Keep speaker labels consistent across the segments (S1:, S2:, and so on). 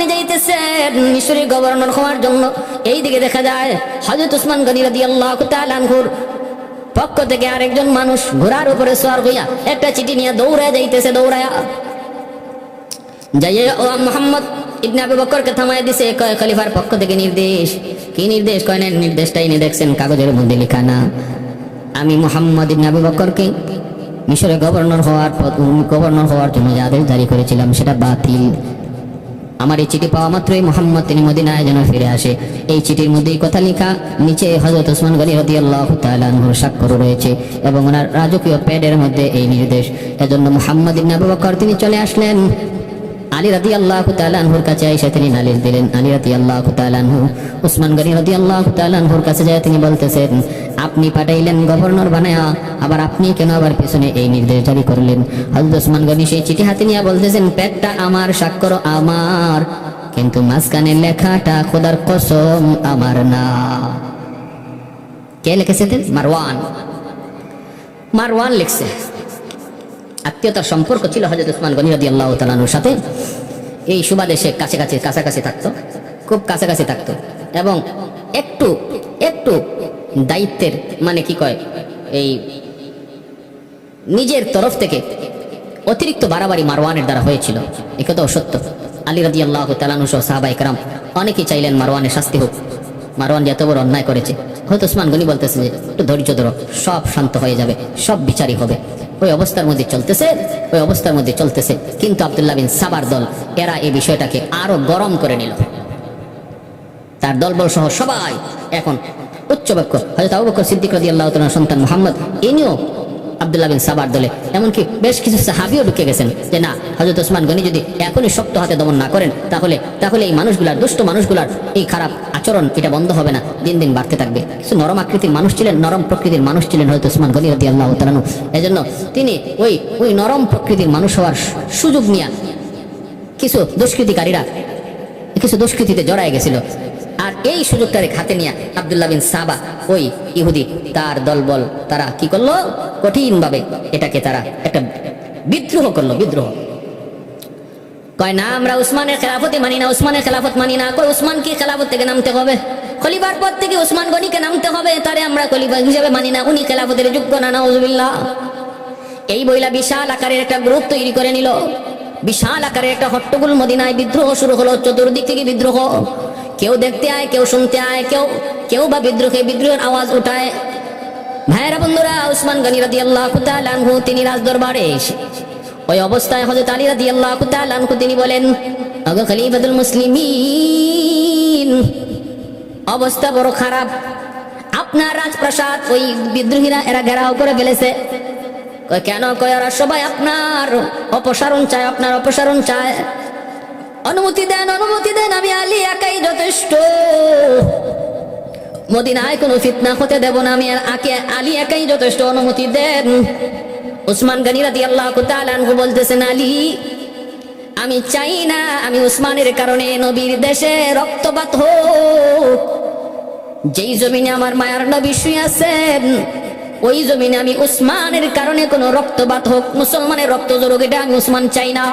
S1: তিনি যাইতেছেন মিশরের গভর্নর হওয়ার জন্য। এই দিকে দেখা যায় হজরত উসমান গনি রাদি আল্লাহ তালানহুর পক্ষ থেকে আরেকজন মানুষ ঘোড়ার উপরে সোয়ার হইয়া একটা চিঠি নিয়ে দৌড়ায় যাইতেছে, দৌড়ায়া। মোহাম্মদ থামায় দিছে খলিফার থেকে নির্দেশ। কি নির্দেশ? দেখছেন, কাগজের আমি মোহাম্মদ গভর্নর হওয়ার গভর্নর হওয়ার জন্য আদেশ জারি করেছিলাম, সেটা বাতিল। আমার এই চিঠি পাওয়া মাত্রই মোহাম্মদ তিনি মদিনায় যেন ফিরে আসে। এই চিঠির মধ্যেই কথা লেখা, নিচে হজরত ওসমান গনি রদি আল্লাহ স্বাক্ষর রয়েছে এবং ওনার রাজকীয় প্যাডের মধ্যে এই নির্দেশ। এজন্য মোহাম্মদ ইবনে বকর তিনি চলে আসলেন। আলী রাদি আল্লাহ তালানহুর কাছে এসে তিনি নালিশ দিলেন, আলী রাদি আল্লাহ তালানহু উসমান গনি রাদি আল্লাহ তালানহুর কাছে যায় তিনি বলতেছেন, আপনি পাঠাইলেন গভর্নর বানায়া, আবার আপনি কেন আবার পেছনে এই নির্দেশ জারি করলেন? হজরত উসমান গনি সেই চিঠি হাতে নিয়ে বলতেছেন, পেটটা আমার, স্বাক্ষর আমার, কিন্তু মাঝখানে লেখাটা খোদার কসম আমার না। কে লিখেছে মারওয়ান। মারওয়ান লিখছে। আত্মীয়তার সম্পর্ক ছিল হজরত উসমান গনি রাদি আল্লাহ তালানুর সাথে। এই সুবাদে সে কাছে কাছে কাছাকাছি থাকতো, খুব কাছাকাছি থাকতো এবং একটু একটু দায়িত্বের মানে কি কয়, এই নিজের তরফ থেকে অতিরিক্ত বাড়াবাড়ি মারওয়ানের দ্বারা হয়েছিল। এ কথাও সত্য। আলী রাদি আল্লাহ তালানু সহ সাহাবাই কারাম অনেকেই চাইলেন মারওয়ানের শাস্তি হোক। মারওয়ান এত বড় অন্যায় করেছে হয়তো ওসমান গনি বলতেছে যে, একটু ধৈর্য ধরো, সব শান্ত হয়ে যাবে, সব বিচারই হবে। ওই অবস্থার মধ্যে চলতেছে, ওই অবস্থার মধ্যে চলতেছে। কিন্তু আবদুল্লাহ বিন সাবার দল, এরা এই বিষয়টাকে আরও গরম করে নিল। তার দলবল সহ সবাই এখন উচ্চ বাক্য হয়তো আবু বকর সিদ্দিক রাদিয়াল্লাহু আল্লাহ সন্তান মোহাম্মদ, ইনিও আবদুল্লাহ বিন সাবার দলে। এমনকি বেশ কিছু সাহাবিও ঢুকে গেছেন যে, না হজরত ওসমান গনি যদি এখনই শক্ত হাতে দমন না করেন, তাহলে তাহলে এই মানুষগুলার, দুষ্ট মানুষগুলার এই খারাপ আচরণ, এটা বন্ধ হবে না। দিন দিন বাড়তে থাকবে। কিছু নরম আকৃতির মানুষ ছিলেন, নরম প্রকৃতির মানুষ ছিলেন হয়তো ওসমান গনি রাদি আল্লাহ তালানু এজন্য তিনি ওই ওই নরম প্রকৃতির মানুষ হওয়ার সুযোগ নিয়ে কিছু দুষ্কৃতিকারীরা, কিছু দুষ্কৃতিতে জড়ায় গেছিল। আর এই সুযোগটারে খাতে নিয়ে আবদুল্লাহ বিন সাবা ওই ইহুদি, তার দলবল তারা কি করল? কঠিন ভাবে এটাকে তারা একটা বিদ্রোহ করল, বিদ্রোহ। কয়, না, আমরা উসমানের খেলাফতে মানি না, উসমানের খেলাফত মানি না। কই উসমান কি খেলাফত থেকে নামতে হবে। খলিফার পর থেকে উসমান গনিকে নামতে হবে, তারে আমরা খলিফা হিসেবে মানি না। উনি খেলাফতের যোগ্য না, নাউজুবিল্লাহ। এই বইলা বিশাল আকারের একটা গ্রুপ তৈরি করে নিল। বিশাল আকারের একটা হট্টগোল মদিনায় বিদ্রোহ শুরু হলো, চতুর্দিক থেকে বিদ্রোহ। কেউ দেখতে আয়, কেউ শুনতে আয়, কেউ কেউ বা বিদ্রোহে বিদ্রোহের আওয়াজ উঠায়। ভাইয়েরা বন্ধুরা, উসমান গনি রাদি আল্লাহ আনহু, তিনি রাজ দরবারে ওই অবস্থায় হজরত আলী রাদি আল্লাহ আনহু, তিনি বলেন খলিফাতুল মুসলিমিন, অবস্থা বড় খারাপ। আপনার রাজপ্রাসাদ, ওই বিদ্রোহীরা এরা ঘেরাও করে ফেলেছে। কেন? কয়, ওরা সবাই আপনার অপসারণ চায়, আপনার অপসারণ চায়। অনুমতি দেন অনুমতি দেন, আমি আলী একাই যথেষ্ট। মদিনায় কোনো ফিতনা হতে দেব না, আমি আকে, আলী একাই যথেষ্ট, অনুমতি দেন। উসমান গানি রাদি আল্লাহ তালানহু বলতেছেন, আলী, আমি চাই না, আমি উসমানের কারণে নবীর দেশে রক্তপাত হোক। যেই জমিনে আমার মায়ার নবী শুয়ে আছেন, ওই জমিনে আমি উসমানের কারণে কোনো রক্তপাত হোক, মুসলমানের রক্ত জরুক আমি উসমান চাই না।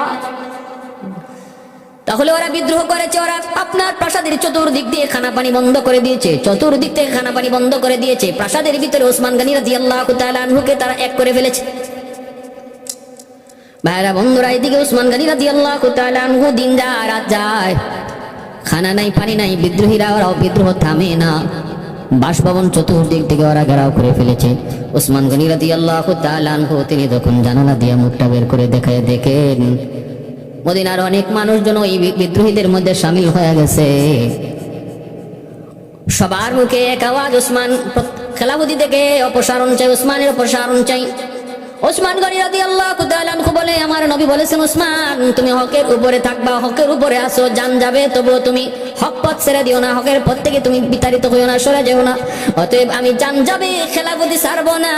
S1: তাহলে ওরা বিদ্রোহ করেছে, ওরা আপনার প্রাসাদের চতুর্দিক দিয়ে খানা পানি বন্ধ করে দিয়েছে, চতুর্দিক থেকে খানা পানি বন্ধ করে দিয়েছে। প্রাসাদের ভিতরে ওসমান গানি রাজি আল্লাহ আনহুকে তারা এক করে ফেলেছে। ভাইরা, বন্ধুরা, এদিকে ওসমান গানি রাজি আল্লাহ আনহু দিন যায়। রাত যায় খানা নাই, পানি নাই, বিদ্রোহীরা ওরাও বিদ্রোহ থামে না। বাসভবন চতুর্দিক থেকে ওরা ঘেরাও করে ফেলেছে। ওসমান গনি রাদি আল্লাহ তিনি তখন জানালা দিয়ে মুখটা বের করে দেখায়, দেখেন মদিনার অনেক মানুষজন ওই বিদ্রোহীদের মধ্যে সামিল হয়ে গেছে। সবার মুখে এক আওয়াজ ওসমান খেলাবুদি থেকে অপসারণ চাই, ওসমানের অপসারণ চাই। ওসমান গনি রাদি আল্লাহ তালানহু বলে, আমার নবী বলেছেন, ওসমান, তুমি হকের উপরে থাকবা, হকের উপরে আসো জান যাবে, তবুও তুমি হক পথ ছেড়ে দিও না, হকের পথ থেকে তুমি বিতাড়িত হইও না, সরে যেও না। অতএব আমি জান যাবে, খেলাপতি ছাড়বো না।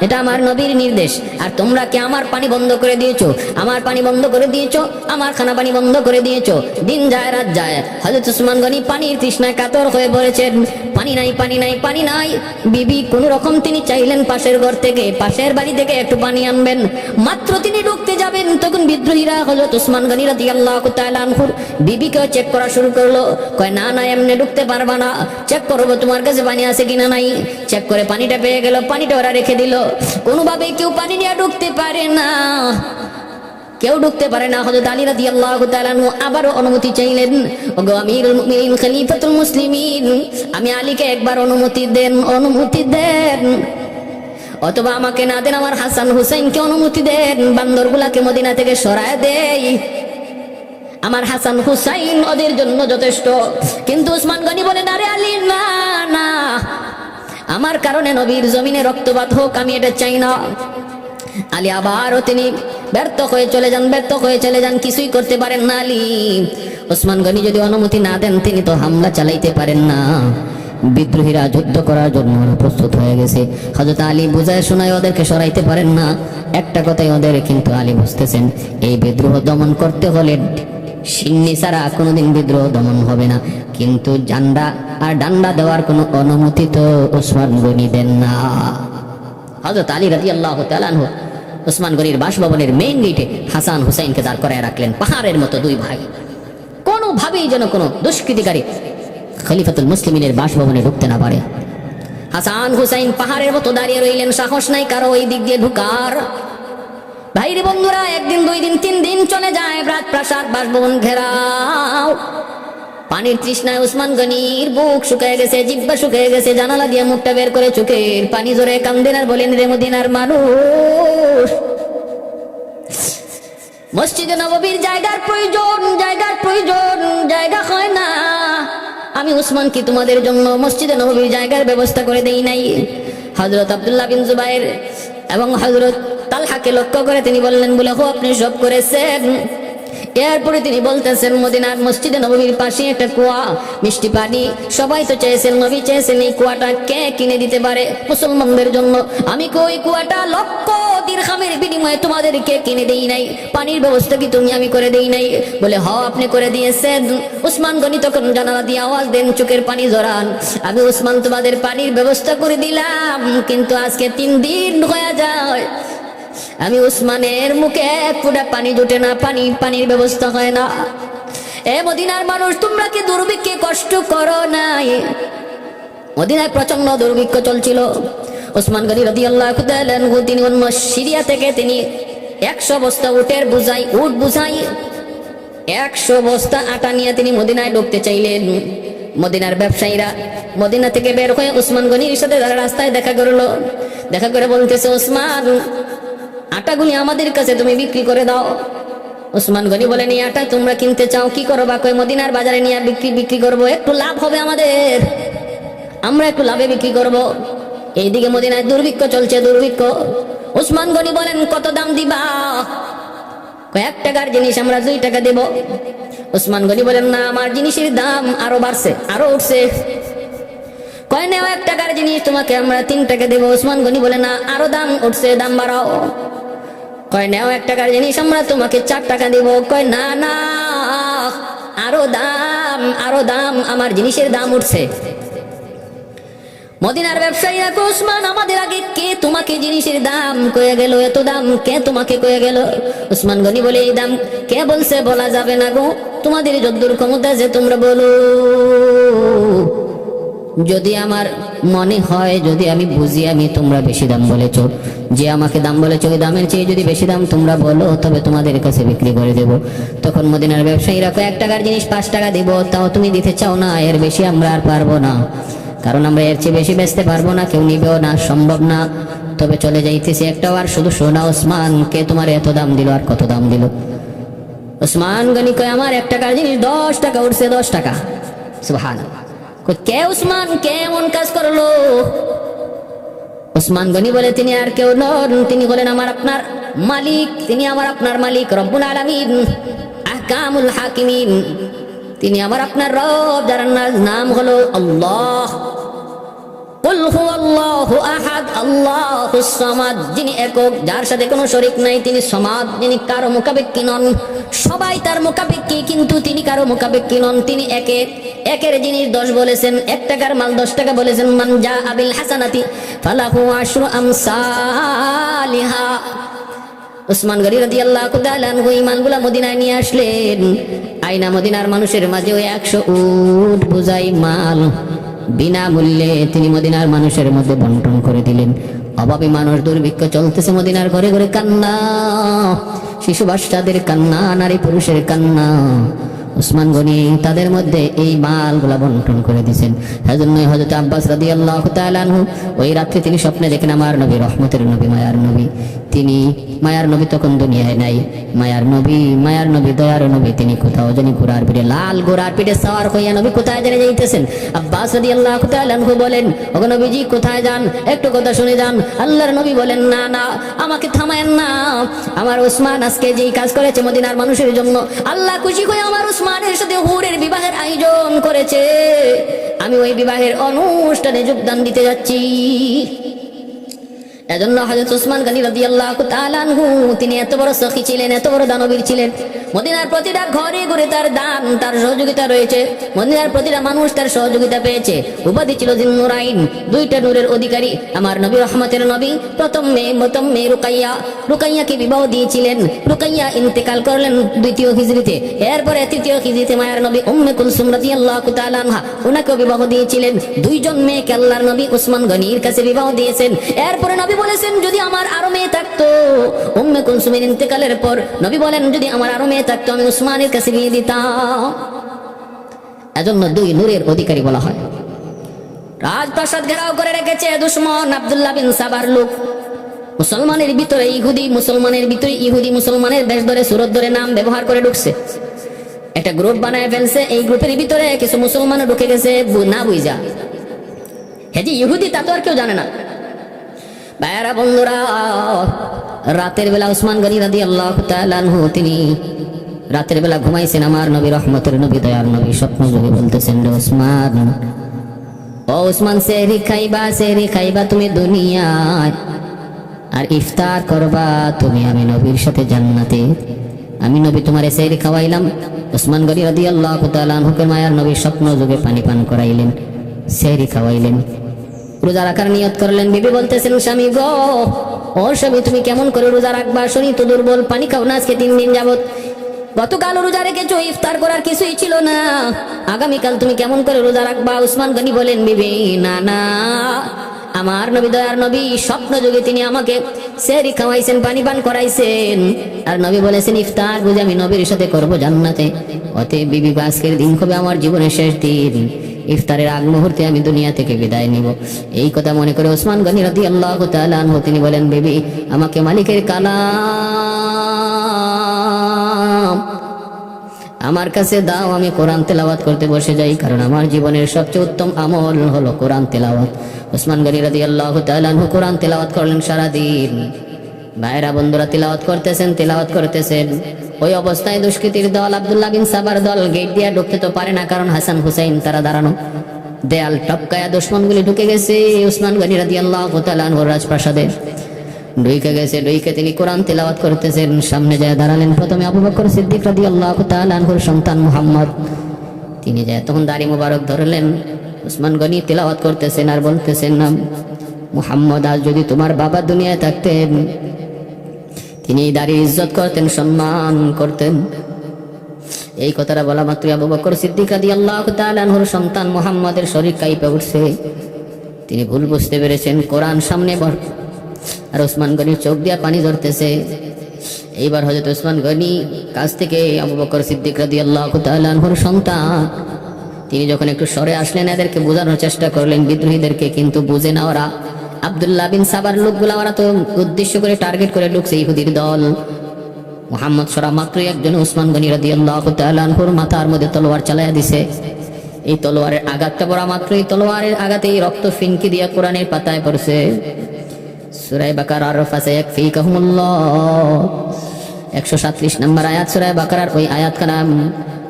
S1: এটা আমার নবীর নির্দেশ। আর তোমরা কি আমার পানি বন্ধ করে দিয়েছ? আমার পানি বন্ধ করে দিয়েছ? আমার খানা পানি বন্ধ করে দিয়েছ? দিন যায়, রাত যায়। হজরত উসমান গনি পানির তৃষ্ণায় কাতর হয়ে পড়েছেন। পানি নাই পানি নাই পানি নাই। বিবি কোন রকম তিনি চাইলেন পাশের ঘর থেকে, পাশের বাড়ি থেকে একটু পানি আনবেন। মাত্র তিনি ঢুকতে যাবেন, তখন বিদ্রোহীরা হজরত উসমান গনি রাদি আল্লাহ তালানহুর বিবিকে চেক করা শুরু করল। কয়, না না, এমনি ঢুকতে পারবা না। চেক করব তোমার কাছে পানি আছে কিনা নাই? চেক করে পানিটা পেয়ে গেল, পানিটা ওরা রেখে দিল। কোনোভাবে কেউ পানি নিয়ে ঢুকতে পারে না। কেউ ঢুকতে পারে না। হযরত আলী রাদিয়াল্লাহু তাআলা আনহু আবারও অনুমতি চাইলেন, ওগো আমিরুল খলিফাতুল মুসলিমিন, আমি আলীকে একবার অনুমতি দেন অনুমতি দেন। অথবা আমাকে না দেন আমার হাসান হুসাইনকে অনুমতি দেন, বান্দরগুলাকে মদিনা থেকে সরায় দেই। আমার হাসান হুসাইন ওদের জন্য যথেষ্ট। কিন্তু উসমান গনি বলে, না রে আলী, না না। আমার কারণে নবীর জমিনে রক্তপাত হোক, আমি এটা চাই না। আলী আবারও তিনি ব্যর্থ হয়ে চলে যান, ব্যর্থ হয়ে চলে যান, কিছুই করতে পারেন না আলী। ওসমান গনি যদি অনুমতি না দেন, তিনি তো হামলা চালাইতে পারেন না। বিদ্রোহীরা যুদ্ধ করার জন্য ওরা প্রস্তুত হয়ে গেছে। হজরত আলী বুঝায় শোনায় ওদেরকে সরাইতে পারেন না। একটা কথাই ওদের কিন্তু আলী বুঝতেছেন, এই বিদ্রোহ দমন করতে হলে সিন্নি ছাড়া কোনোদিন বিদ্রোহ দমন হবে না। কিন্তু জান্ডা আর ডান্ডা দেওয়ার কোনো অনুমতি তো ওসমান গনি দেন না। হজরত আলী রাজি আল্লাহ তালানহ ওসমান গনির বাসভবনের মেইন গেটে হাসান হুসাইনকে দাঁড় করায় রাখলেন পাহাড়ের মতো দুই ভাই। কোনোভাবেই যেন কোনো দুষ্কৃতিকারী খলিফাতুল মুসলিমিনের বাসভবনে ঢুকতে না পারে। হাসান হুসাইন পাহাড়ের মতো দাঁড়িয়ে রইলেন, সাহস নাই কারও ওই দিক দিয়ে ঢুকার। ভাইরে বন্ধুরা, একদিন, দুই দিন, তিন দিন চলে যায় রাত প্রাসাদ, বাসভবন ঘেরাও। পানির তৃষ্ণায় উসমান গনির বুক শুকায় গেছে, জিব্বা শুকায় গেছে, জানালা দিয়ে মুখটা বের করে চোখের পানি জোরে কান্দেন আর বলেন, রে মদিনার মানুষ, মসজিদে নববীর জায়গার প্রয়োজন জায়গার প্রয়োজন, জায়গা হয় না। আমি উসমান কি তোমাদের জন্য মসজিদে নবীর জায়গার ব্যবস্থা করে দেই নাই। হজরত আবদুল্লাহ বিন জুবাইর এবং হজরত তালহাকে লক্ষ্য করে তিনি বললেন, বলে, হো, আপনি সব করেছেন। এরপরে তিনি বলতেছেন মদিনার মসজিদে নবীর পাশে একটা কুয়া, মিষ্টি পানি। সবাই তো চেয়েছেন নবী চেয়েছেন এই কুয়াটা কে কিনে দিতে পারে মুসলমানদের জন্য। আমি কই কুয়াটা? লক্ষ দীর্ঘামের বিনিময়ে তোমাদেরকে কিনে দেই নাই। পানির ব্যবস্থা কি তুমি আমি করে দেই নাই? বলে হ আপনি করে দিয়েছেন। উসমান গনি তখন জানালা দিয়ে আওয়াজ দেন, চোখের পানি জড়ান। আমি উসমান তোমাদের পানির ব্যবস্থা করে দিলাম, কিন্তু আজকে তিন দিন হয়ে যায়। আমি উসমানের মুখে ফুটা পানি জুটে না, পানি, পানির ব্যবস্থা হয় না। এ মদিনার মানুষ, তোমরা কি দুর্ভিক্ষে কষ্ট করো নাই? মদিনায় প্রচণ্ড দুর্ভিক্ষ চলছিল। ওসমান গনি রদি আল্লাহ তিনি অন্য সিরিয়া থেকে তিনি একশো বস্তা উটের বুঝাই, উট বুঝাই, একশো বস্তা আটা নিয়ে তিনি মদিনায় ঢুকতে চাইলেন। মদিনার ব্যবসায়ীরা মদিনা থেকে বের হয়ে উসমান গনির সাথে রাস্তায় দেখা করল। দেখা করে বলতেছে ওসমান আটাগুলি আমাদের কাছে তুমি বিক্রি করে দাও। ওসমান গনি বলেন এই আটা তোমরা কিনতে চাও, কি করো বা কয় মদিনার বাজারে নিয়ে বিক্রি বিক্রি করব। একটু লাভ হবে আমাদের। আমরা একটু লাভে বিক্রি করব। এইদিকে মদিনায় দুর্ভিক্ষ চলছে, দুর্ভিক্ষ। ওসমান গনি বলেন, কত দাম দিবা? কয়েক টাকার জিনিস আমরা দুই টাকা দেব। ওসমান গনি বলেন, না, আমার জিনিসের দাম আরও বাড়ছে, আরও উঠছে। কয়, নেও এক টাকার জিনিস তোমাকে আমরা তিন টাকা দেবো। ওসমান গনি বলে, না, আরও দাম উঠছে, দাম বাড়াও। কয়, নেও এক টাকার জিনিস, আমরা তোমাকে চার টাকা দেবো। কয়, না না, আরও দাম আরও দাম, আমার জিনিসের দাম উঠছে। মদিনার ব্যবসায়ীরা ওসমান, আমাদের আগে কে তোমাকে জিনিসের দাম কয়ে গেল, এত দাম, কে তোমাকে কয়ে গেল? ওসমান গনি বলে, এই দাম কে বলছে, বলা যাবে না গো। তোমাদের যদ্দুর ক্ষমতা যে তোমরা বলো। যদি আমার মনে হয়, যদি আমি বুঝি আমি তোমরা বেশি দাম বলেছ। যে আমাকে দাম বলেছ, ওই দামের চেয়ে যদি বেশি দাম তোমরা বলো, তবে তোমাদের কাছে বিক্রি করে দেব। তখন মদিনার ব্যবসায়ীরা কয়েক টাকার জিনিস, পাঁচ টাকা দিব। তাও তুমি দিতে চাও না, এর বেশি আমরা আর পারব না। কারণ আমরা এর চেয়ে বেশি বেচতে পারব না, কেউ নিবেও না, সম্ভব না। তবে চলে যাইতেছি একটাও আর শুধু সোনা ওসমান। কে তোমার এত দাম দিল আর কত দাম দিল? ওসমান গনি কয়, আমার এক টাকার জিনিস দশ টাকা, উঠছে দশ টাকা। সুহান কে উসমান, কে এমন কাজ করল? ওসমান গনি বলে, তিনি আর কেউ নন। তিনি বলেন আমার আপনার মালিক। তিনি আমার আপনার মালিক রব্বুল আলামিন। আহকামুল হাকিমিন। তিনি আমার আপনার রব, যার নাম হলো আল্লাহ। যিনি একক, যার সাথে কোনো শরীক নাই। তিনি সমাদ। যিনি কারও মোকাবেক্ষী নন। সবাই তার মোকাবেক্ষী কিন্তু তিনি কারও মোকাবেক্ষী নন। তিনি একে একের জিনিস দশ বলেছেন, এক টাকার মাল দশ টাকা বলেছেন, মান যা আবিল হাসানাতি ফালাহু আশরু আমসালিহা। উসমান গনি রাদি আল্লাহ কুদালানহু মালগুলা মদিনায় নিয়ে আসলেন। আইনা মদিনার মানুষের মাঝে ওই একশো উট বুঝাই মাল। বিনামূল্যে তিনি মদিনার মানুষের মধ্যে বন্টন করে দিলেন। অভাবী মানুষ দুর্ভিক্ষ চলতেছে মদিনার ঘরে ঘরে কান্না। শিশু বাচ্চাদের কান্না, নারী পুরুষের কান্না। উসমান গনি তাদের মধ্যে এই মালগুলা বন্টন করে দিয়েছেন। সেজন্য হজরত আব্বাস রাদি আল্লাহ তালানহু ওই রাত্রে তিনি স্বপ্নে দেখেন আমার নবী, রহমতের নবী, মায়ার নবী। তিনি মায়ার নবী তখন দুনিয়ায় নাই। মায়ার নবী মায়ার নবী, দয়ার নবী, তিনি কোথাও জানি ঘোড়ার পিঠে, লাল ঘোড়ার পিঠে সাওয়ার হইয়া নবী কোথায় জানি যাইতেছেন। আব্বাস রাদি আল্লাহ তালানহু বলেন, ওগো নবীজি, কোথায় যান? একটু কথা শুনে যান। আল্লাহর নবী বলেন, না না, আমাকে থামায়েন না। আমার উসমান আজকে যেই কাজ করেছে মদিনার মানুষের জন্য, আল্লাহ খুশি হয়ে আমার উসমানের সাথে হুরের বিবাহের আয়োজন করেছে। আমি ওই বিবাহের অনুষ্ঠানে যোগদান দিতে যাচ্ছি। এজন্য হযরত উসমান গনি রাদিয়াল্লাহু তাআলা আনহু, তিনি এত বড় সখী ছিলেন, এত বড় দানবীর ছিলেন। মদিনার প্রতিটা ঘরে ঘরে তার দান, তার সহযোগিতা রয়েছে। মদিনার প্রতিটা মানুষ তার সহযোগিতা পেয়েছে। উপাধি ছিল জিন্নুরাইন, দুইটা নূরের অধিকারী। আমার নবী রহমতের নবী, প্রথম মেয়ে প্রথম মেয়ে রুকাইয়া। রুকাইয়াকে বিবাহ দিয়েছিলেন। রুকাইয়া ইন্তেকাল করলেন দ্বিতীয় হিজরিতে এরপরে তৃতীয় হিজরিতে মায়ের নবী উম্মে কুলসুম রাদিয়াল্লাহু তাআলা আনহা, ওনাকেও বিবাহ দিয়েছিলেন। দুইজন মেয়েকে আল্লাহর নবী উসমান গনির কাছে বিবাহ দিয়েছেন। এরপরে নবী বলেছেন, যদি আমার আরও মেয়ে থাকতো, উম্মে কুলসুমের ইন্তেকালের পর নবী বলেন, যদি আমার আরও মেয়ে থাকতো, আমি উসমানের কাছে বিয়ে দিতাম। এজন্য দুই নূরের অধিকারী বলা হয়। রাজপ্রাসাদ ঘেরাও করে রেখেছে দুশ্মন আব্দুল্লাহ বিন সাবার লোক। মুসলমানের ভিতরে ইহুদি, মুসলমানের ভিতরে ইহুদি, মুসলমানের বেশ ধরে, সুরত ধরে নাম ব্যবহার করে ঢুকছে। একটা গ্রুপ বানায় ফেলছে, এই গ্রুপের ভিতরে কিছু মুসলমান ঢুকে গেছে না বুঝা হ্যাঁ যে ইহুদি তা তো আর কেউ জানে না। ভাইয়ারা, বন্ধুরা, রাতের বেলা উসমান গনি রাদি আল্লাহ তালানহু তিনি রাতের বেলা ঘুমাইছেন আমার নবী, রহমতের নবী দয়ার নবী, স্বপ্ন যোগে বলতেছেন উসমান, ও উসমান সেহরি খাইবা সেহরি খাইবা তুমি দুনিয়ায়। আর ইফতার করবা তুমি, আমি নবীর সাথে জান্নাতে। আমি নবী তোমার সেহরি খাওয়াইলাম। উসমান গনি রাদি আল্লাহ তালানহুকে মায়ার নবী স্বপ্ন যোগে পানি পান করাইলেন সেহরি খাওয়াইলেন। রোজা রাখার নিয়ত করলেন। বিবি বলতেছেন, স্বামী গো, ও স্বামী, তুমি কেমন করে রোজা রাখবা? শুনি তো দুর্বল, পানি খাও না, আজকে তিন দিন যাবত গতকাল রোজা রেখেছো, ইফতার করার কিছুই ছিল না। আগামীকাল তুমি কেমন করে রোজা রাখবা? উসমান গনি বলেন, বিবি, না না, আমার নবী দয়ার নবী, স্বপ্ন যুগে তিনি আমাকে সেরি খাওয়াইছেন, পানি পান করাইছেন। আর নবী বলেছেন, ইফতার বুঝে আমি নবীর সাথে করব জান্নাতে। অতএব বিবি, আজকের দিন হবে আমার জীবনের শেষ দিন। ইফতারের আগ মুহূর্তে আমি দুনিয়া থেকে বিদায় নিব। এই কথা মনে করে ওসমান গনি রাদি আল্লাহ তালু তিনি বলেন, বেবি, আমাকে মালিকের কালাম, আমার কাছে দাও, আমি কোরআন তেলাওয়াত করতে বসে যাই, কারণ আমার জীবনের সবচেয়ে উত্তম আমল হলো কোরআন তেলাওয়াত। ওসমান গনি রাদি আল্লাহ তালু কোরআন তেলাওয়াত করলেন সারাদিন। ভাইরা বন্ধুরা তিলাওয়াত করতেছেন তিলাওয়াত করতেছেন। ওই অবস্থায় দুষ্কৃতির দল আব্দুল্লাহ বিন সাবার দল গেট দিয়ে ঢুকতে তো পারে না, কারণ হাসান হুসাইন তারা দাঁড়ানো। দেয়াল টপকায়া দুশ্মনগুলি ঢুকে গেছে, উসমান গনি রাদি আল্লাহ রাজপ্রাসাদে। ডুইকে গেছে ডুইকে তিনি কোরআন তেলাওয়াত করতেছেন, সামনে যায় দাঁড়ালেন প্রথমে আবু বকর সিদ্দিক রাদি আল্লাহ তালানহুর সন্তান মুহাম্মদ। তিনি যায় তখন দাড়ি মুবারক ধরলেন, উসমান গনি তেলাওয়াত করতেছেন আর বলতেছেন না মুহাম্মদ, আজ যদি তোমার বাবা দুনিয়ায় থাকতেন তিনি দাড়ির ইজ্জত করতেন, সম্মান করতেন। এই কথাটা বলা মাত্র আবু বকর সিদ্দিক রাদি আল্লাহ তালানহুর সন্তান মোহাম্মদের শরীর কাইপে উঠছে। তিনি ভুল বুঝতে পেরেছেন, কোরআন সামনে বর আর ওসমান গনির চোখ দিয়া পানি ধরতেছে এইবার হজরত ওসমান গনি কাছ থেকে আবু বকর সিদ্দিক রাদি আল্লাহ তালানহুর সন্তান, তিনি যখন একটু সরে আসলেন, এদেরকে বোঝানোর চেষ্টা করলেন বিদ্রোহীদেরকে, কিন্তু বুঝে না ওরা। আবদুল্লাহ বিন সাবার লোকগুলা ওরা তো উদ্দেশ্য করে টার্গেট করে ঢুকছে ইহুদির দল। মোহাম্মদ সরা মাত্রই একজন উসমান গনি রাদি আল্লাহ মাথার মধ্যে তলোয়ার চালাইয়া দিছে। এই তলোয়ারের আঘাতটা পড়া মাত্র এই তলোয়ারের আঘাতে এই রক্ত ফিনকি দিয়া কোরআনের পাতায় পড়ছে। সুরাই বাকার আর কাহুমুল্লাহ একশো সাতত্রিশ নম্বর আয়াত সুরায় বাকারার ওই আয়াত খানাম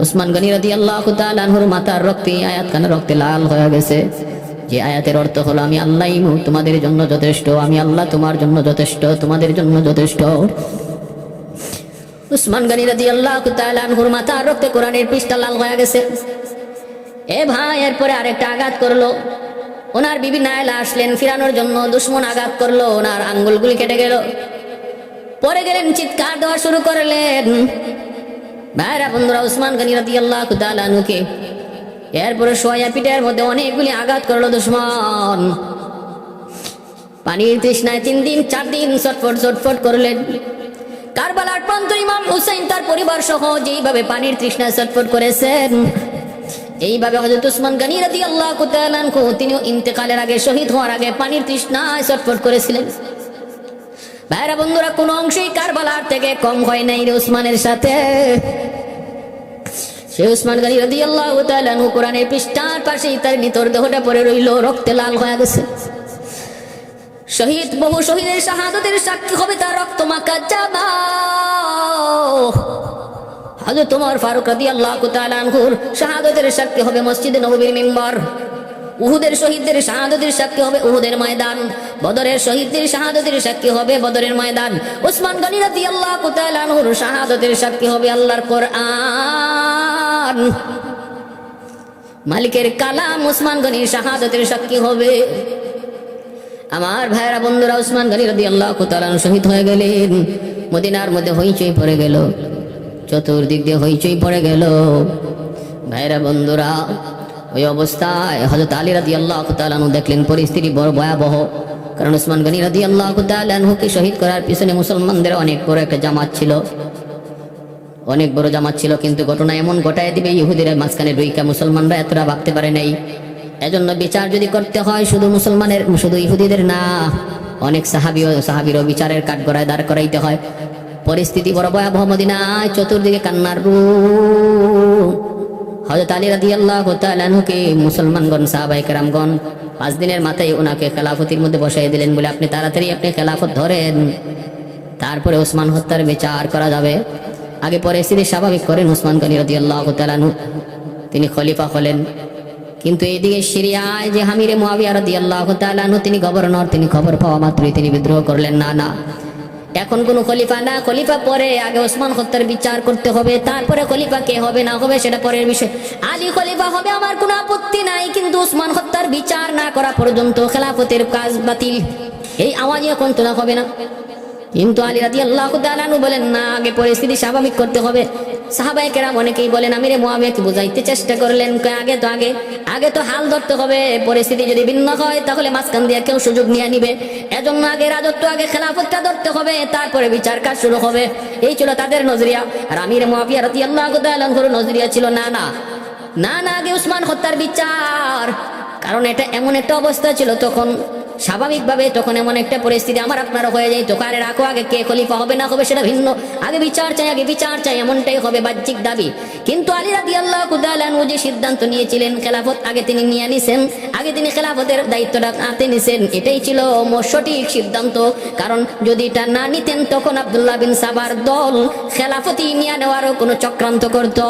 S1: উসমান গনি রাদি আল্লাহ মাথার রক্তে আয়াত খানা রক্তে লাল হয়ে গেছে। যে আয়াতের অর্থ হলো, আমি আল্লাহ তোমাদের জন্য যথেষ্ট। আমি আল্লাহ তোমার জন্য যথেষ্ট, তোমাদের জন্য যথেষ্ট। উসমান গনি রাদি আল্লাহ তালানহুর মাথার রক্তে কোরআনের পৃষ্ঠা লাল হয়ে গেছে। এ ভাই, এরপরে আরেকটা আঘাত করল। ওনার বিবি নায়লা আসলেন, ফিরানোর জন্য দুশ্মন আঘাত করল। ওনার আঙ্গুলগুলি কেটে গেল। পরে গেলেন, চিৎকার দেওয়া শুরু করলেন। ভাইরা, বন্ধুরা, উসমান গনি রাদি আল্লাহ কুতালানুকে এরপরে সোয়া পিঠের মধ্যে অনেকগুলি আঘাত করল দুশ্মন। পানির তৃষ্ণায় তিন দিন, চার দিন ছটফট ছটফট করলেন। কারবালার প্রান্ত ইমাম হুসাইন তার পরিবার সহ যেইভাবে পানির তৃষ্ণায় ছটফট করেছেন এইভাবে হজরত উসমান গানি রাদি আল্লাহ কুতালানকু তিনিও ইন্তেকালের আগে শহীদ হওয়ার আগে পানির তৃষ্ণায় ছটফট করেছিলেন। ভাইরা বন্ধুরা, কোন অংশেই কারবালার থেকে কম হয় নাই রে উসমানের সাথে। সে উসমান গানি রাদি আল্লাহ তালু কোরআনের পৃষ্ঠার পাশেই তার নিতর দেহটা পরে রইল, রক্তে লাল হয়ে গেছে। শহীদ, বহু শহীদের শাহাদতের সাক্ষী হবে তার রক্ত মাকা যাবা হযরত তোমার ফারুক রাজি আল্লাহ আনহুর শাহাদতের সাক্ষী হবে মসজিদে নবীর মিম্বর। উহুদের শহীদদের শাহাদতের সাক্ষী হবে উহুদের ময়দান। বদরের শহীদদের শাহাদতের সাক্ষী হবে বদরের ময়দান। উসমান গনি রাদিয়াল্লাহু আল্লাহ আনহুর শাহাদতের সাক্ষী হবে আল্লাহর কোরআন। মালিকের কালাম উসমান গনির শাহাদতের সাক্ষী হবে। আমার ভাইরা বন্ধুরা উসমান গনি রদি আল্লাহ কুতালান শহীদ হয়ে গেলেন। মদিনার মধ্যে হইচই পড়ে গেল। চতুর্দিক দিয়ে হইচই পড়ে গেল। ভাইরা বন্ধুরা ওই অবস্থায় হজরত আলী রাদি আল্লাহ কুতালানু দেখলেন পরিস্থিতি বড় ভয়াবহ। কারণ উসমান গনি রাদি আল্লাহ কুতালানহুকে শহীদ করার পিছনে মুসলমানদের অনেক বড় একটা জামাত ছিল। অনেক বড় জামাত ছিল, কিন্তু ঘটনা এমন ঘটায় দিবে, ইহুদিরা মাঝখানে রুইকা মুসলমানরা এতটা ভাবতে পারে নাই। এজন্য বিচার যদি করতে হয়, শুধু মুসলমানের, শুধু ইহুদিদের না, অনেক সাহাবিও সাহাবিরও বিচারের কাঠ গড়ায় দাঁড় করাইতে হয়। পরিস্থিতি বড় ভয়াবহ মদিনায়, চতুর্দিকে কান্নার রূপ। হজরত আলী রাদি আল্লাহ তালুকে মুসলমানগণ সাহাবাই কেরামগণ পাঁচ দিনের মাথায় ওনাকে খেলাফতির মধ্যে বসাই দিলেন বলে, আপনি তাড়াতাড়ি আপনি খেলাফত ধরেন, তারপরে ওসমান হত্যার বিচার করা যাবে। আগে পরিস্থিতি স্বাভাবিক করেন ওসমান গনি রাদি আল্লাহ তিনি খলিফা হলেন। কিন্তু এইদিকে সিরিয়ায় যে হামিরে মুয়াবিয়া তাআলা আনহু, তিনি গভর্নর, তিনি খবর পাওয়া মাত্রই তিনি বিদ্রোহ করলেন। না না এখন কোন খলিফা না, খলিফা পরে আগে ওসমান হত্যার বিচার করতে হবে, তারপরে খলিফা কে হবে, না হবে সেটা পরের বিষয়। আলী খলিফা হবে আমার কোনো আপত্তি নাই, কিন্তু ওসমান হত্যার বিচার না করা পর্যন্ত খেলাফতের কাজ বাতিল। এই আওয়াজ এখন তোলা হবে না। কিন্তু আলী রাতি আল্লাহ বলেন, না, আগে পরিস্থিতি স্বাভাবিক করতে হবে। সাহাবাই কেরাম অনেকেই বলেন, আমিরে মোয়াবিয়াকে বুঝাইতে চেষ্টা করলেন আগে তো আগে? আগে তো হাল ধরতে হবে, পরিস্থিতি যদি ভিন্ন হয়, তাহলে মাঝখান দিয়ে কেউ সুযোগ নিয়ে নিবে। এজন্য আগে রাজত্ব, আগে খেলাফতটা ধরতে হবে, তারপরে বিচার কাজ শুরু হবে। এই ছিল তাদের নজরিয়া। আর আমির মোয়াবিয়া রাদি আল্লাহ নজরিয়া ছিল না না। না না, আগে উসমান হত্যার বিচার। কারণ এটা এমন একটা অবস্থা ছিল তখন। স্বাভাবিকভাবে তখন এমন একটা পরিস্থিতি আমার আপনারও হয়ে যায়। তো কারে রাখো, আগে কে খলিফা হবে না হবে সেটা ভিন্ন। আগে বিচার চাই, আগে বিচার চাই, এমনটাই হবে বাহ্যিক দাবি। কিন্তু আলী রাদি আল্লাহ কুদালানু যে সিদ্ধান্ত নিয়েছিলেন, খেলাফত আগে তিনি নিয়ে নিছেন, আগে তিনি খেলাফতের দায়িত্বটা হাতে নিছেন, এটাই ছিল সঠিক সিদ্ধান্ত। কারণ যদি এটা না নিতেন, তখন আবদুল্লাহ বিন সাবার দল খেলাফতি নিয়ে নেওয়ারও কোনো চক্রান্ত করতো।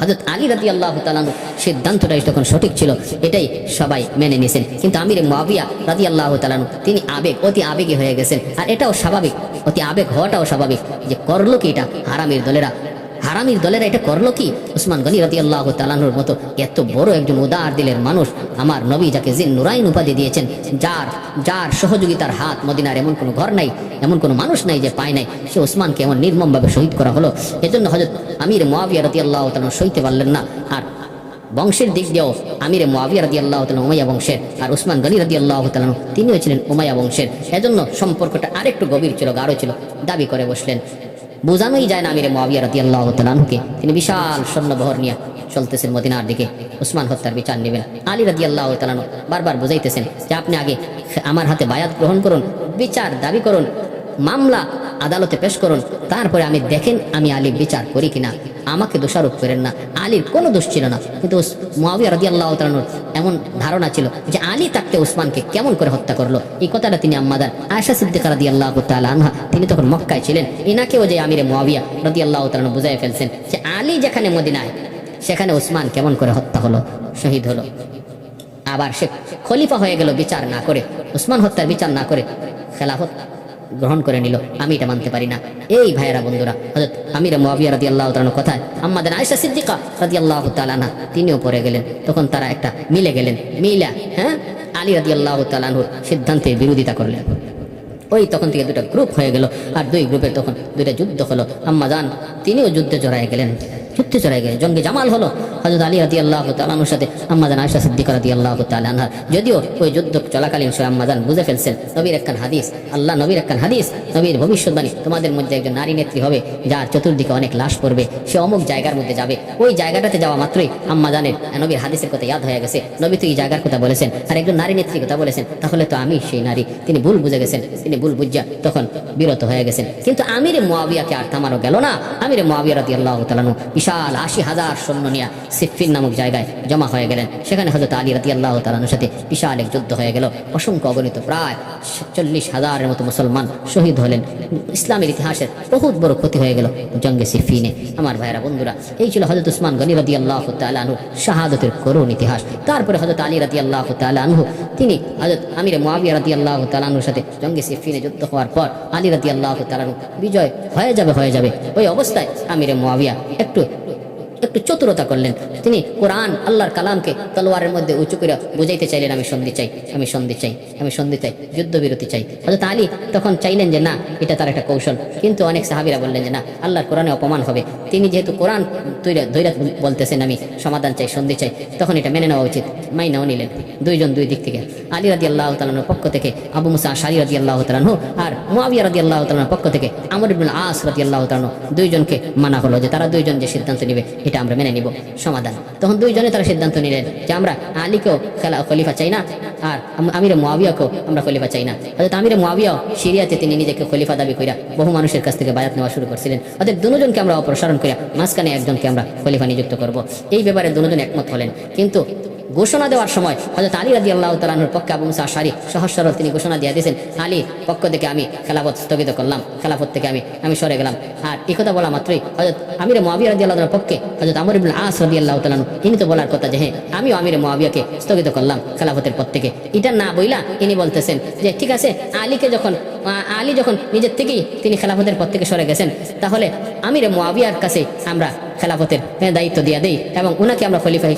S1: হজরত আলী রাজি আল্লাহ তালানুর সিদ্ধান্তটাই তখন সঠিক ছিল। এটাই সবাই মেনে নিয়েছেন। কিন্তু আমির মাবিয়া রাজি আল্লাহ তালানু তিনি আবেগ, অতি আবেগী হয়ে গেছেন। আর এটাও স্বাভাবিক, অতি আবেগ হওয়াটাও স্বাভাবিক যে করল কি এটা হারামির দলেরা। হারামির দলেরা এটা করল কি? উসমান গনি রাতি আল্লাহ তালানুর মতো এত বড় একজন উদার দিলের মানুষ আমার নবী যাকে জিন নুরাইন উপাধি দিয়েছেন, যার যার সহযোগিতার হাত মদিনার এমন কোনো ঘর নাই, এমন কোনো মানুষ নাই যে পায় নাই, সে ওসমানকে এমন নির্মমভাবে শহীদ করা হলো। এজন্য হজরত আমির মোয়াবিয়া রাতি আল্লাহ তালন সইতে পারলেন না। আর বংশের দিক দিয়েও আমিরে মোয়াবিয়া রাদি আল্লাহ তালন উমাইয়া বংশের আর উসমান গনি রাদি আল্লাহ তালন তিনিও ছিলেন উমাইয়া বংশের। এজন্য সম্পর্কটা আরেকটু গভীর ছিল, গাঢ় ছিল। দাবি করে বসলেন বোঝানোই যায় না আমিরে মাবিয়া রতি আল্লাহ তালুকে তিনি বিশাল স্বর্ণবহর নিয়ে চলতেছেন মদিনার দিকে। উসমান হত্যার বিচার নেবেন। আলী রাজি আল্লাহ তালানো বারবার বুঝাইতেছেন যে আপনি আগে আমার হাতে বায়াত গ্রহণ করুন, বিচার দাবি করুন, মামলা আদালতে পেশ করুন, তারপরে আমি দেখেন আমি আলী বিচার করি কিনা। আমাকে দোষারোপ করেন না। আলীর কোনো দোষ ছিল না। কিন্তু মুয়াবিয়া রাদি আল্লাহ তালানুর এমন ধারণা ছিল যে আলী তাকতে উসমানকে কেমন করে হত্যা করল। এই কথাটা তিনি আম্মাদার আয়সা সিদ্দিকা রাদি আল্লাহ আনহা, তিনি তখন মক্কায় ছিলেন। ইনাকেও যে আমিরে মুয়াবিয়া রাদি আল্লাহ তালানু বুঝাই ফেলছেন যে আলী যেখানে মদিনায়, সেখানে উসমান কেমন করে হত্যা হলো, শহীদ হলো। আবার সে খলিফা হয়ে গেল বিচার না করে, উসমান হত্যার বিচার না করে, খেলাফত গ্রহণ করে নিল। আমি এটা মানতে পারি না। এই ভাইয়েরা বন্ধুরা হজরত আমির মুয়াবিয়া রাদি আল্লাহ তালানোর কথায় আমাদের আয়সা সিদ্দিকা রাদি আল্লাহ তালানা তিনিও পরে গেলেন। তখন তারা একটা মিলে গেলেন। মিলা হ্যাঁ? আলী রাদি আল্লাহ তালানহুর সিদ্ধান্তের বিরোধিতা করলেন। ওই তখন থেকে দুটো গ্রুপ হয়ে গেল। আর দুই গ্রুপের তখন দুইটা যুদ্ধ হলো। আম্মা যান তিনিও যুদ্ধে জড়ায় গেলেন। যুদ্ধে জড়ায় গেলেন জঙ্গে জামাল হলো। হজরত আলী রাদি আল্লাহ তালানুর সাথে আম্মাজান আয়সা সিদ্দিক রাদি আল্লাহ তালানহা যদিও ওই যুদ্ধ চলাকালীন সময় আম্মাজান বুঝে ফেলছেন, নবীর একখান হাদিস, আল্লাহ নবীর একখান হাদিস, নবীর ভবিষ্যৎবাণী, তোমাদের মধ্যে একজন নারী নেত্রী হবে, যার চতুর্দিকে অনেক লাশ পড়বে, সে অমুক জায়গার মধ্যে যাবে। ওই জায়গাটাতে যাওয়া মাত্রই আম্মাজানের নবীর হাদিসের কথা ইয়াদ হয়ে গেছে। নবী তো এই জায়গার কথা বলেছেন, আর একজন নারী নেত্রীর কথা বলেছেন, তাহলে তো আমি সেই নারী। তিনি ভুল বুঝে গেছেন, তিনি ভুল বুঝা তখন বিরত হয়ে গেছেন। কিন্তু আমির মোয়াবিয়াকে আর থামানো গেল না। আমির মোয়াবিয়া রাদি আল্লাহ তালানু বিশাল আশি হাজার সৈন্য নিয়ে সিফিন নামক জায়গায় জমা হয়ে গেলেন। সেখানে হজরত আলী রাদি আল্লাহ তালানুর সাথে বিশাল এক যুদ্ধ হয়ে গেল। অসংখ্য অগণিত, প্রায় চল্লিশ হাজারের মতো মুসলমান শহীদ হলেন। ইসলামের ইতিহাসের বহুত বড় ক্ষতি হয়ে গেল জঙ্গে সিফিনে আমার ভাইরা বন্ধুরা, এই ছিল হজরত উসমান গনি রাদি আল্লাহ তালানু শাহাদতের করুণ ইতিহাস। তারপরে হজরত আলী রাদি আল্লাহ তালানহু তিনি হজরত আমির মোয়াবিয়া রাদি আল্লাহ তালানুর সাথে জঙ্গে সিফিনে যুদ্ধ হওয়ার পর আলী রাদি আল্লাহ তালানু বিজয় হয়ে যাবে হয়ে যাবে। ওই অবস্থায় আমিরে মোয়াবিয়া একটু একটু চতুরতা করলেন। তিনি কোরআন, আল্লাহর কালামকে তলোয়ারের মধ্যে উঁচু করে বুঝাইতে চাইলেন, আমি সন্ধি চাই, আমি সন্ধি চাই, আমি সন্ধি চাই, যুদ্ধবিরতি চাই। হজরত আলী তখন চাইলেন যে, না, এটা তার একটা কৌশল। কিন্তু অনেক সাহাবিরা বললেন যে, না, আল্লাহর কোরআনে অপমান হবে। তিনি যেহেতু কোরআন ধৈর্য বলতেছেন, আমি সমাধান চাই, সন্ধি চাই, তখন এটা মেনে নেওয়া উচিত। মাইনাও নিলেন দুইজন দুই দিক থেকে। আলী রাদি আল্লাহ তালানোর পক্ষ থেকে, আবু মুসা শারি রাদি আল্লাহ তালানহু আর মুয়াবিয়া রাদি আল্লাহ তালানোর পক্ষ থেকে, আমর ইবনুল আস রাদি আল্লাহ তালানো দুইজনকে মানা হলো যে তারা দুইজন যে সিদ্ধান্ত নেবে, এটা আমরা মেনে নিব, সমাধান। তখন দুইজনে তারা সিদ্ধান্ত নিলেন যে আমরা আলীকেও খেলা, খলিফা চাই না আর আম- আমিরে মুয়াবিয়াকেও আমরা খলিফা চাই না। অর্থাৎ আমিরে মুয়াবিয়াও সিরিয়াতে তিনি নিজেকে খলিফা দাবি কইরা বহু মানুষের কাছ থেকে বায়াত নেওয়া শুরু করছিলেন। অর্থাৎ দুজনকে আমরা অপসারণ করিয়া মাঝখানে একজনকে আমরা খলিফা নিযুক্ত করব। এই ব্যাপারে দুজন একমত হলেন। কিন্তু ঘোষণা দেওয়ার সময় হজরত আলী রাজি আল্লাহ তালানোর পক্ষে আবু মুসা শারি সহজ সরল তিনি ঘোষণা দিয়ে দিয়েছেন আলীর পক্ষ থেকে আমি খেলাফত স্থগিত করলাম, খেলাফত থেকে আমি আমি সরে গেলাম। আর এই কথা বলা মাত্রই হজরত আমির মহাবিয়া রাজি আল্লাহ পক্ষে হজরত আমর ইবুল আস রাজি আল্লাহ তালানু ইনি তো বলার কথা যে হ্যাঁ আমিও আমির মহাবিয়াকে স্থগিত করলাম খেলাফতের পদ থেকে। এটা না বইলা ইনি বলতেছেন যে, ঠিক আছে, আলীকে যখন আলী যখন নিজের থেকেই তিনি খেলাফতের পর থেকে সরে গেছেন, তাহলে আমির মোয়াবিয়ার কাছে আমরা খেলাফতের দায়িত্ব দিয়ে দেই এবং ওনাকে আমরা খলিফা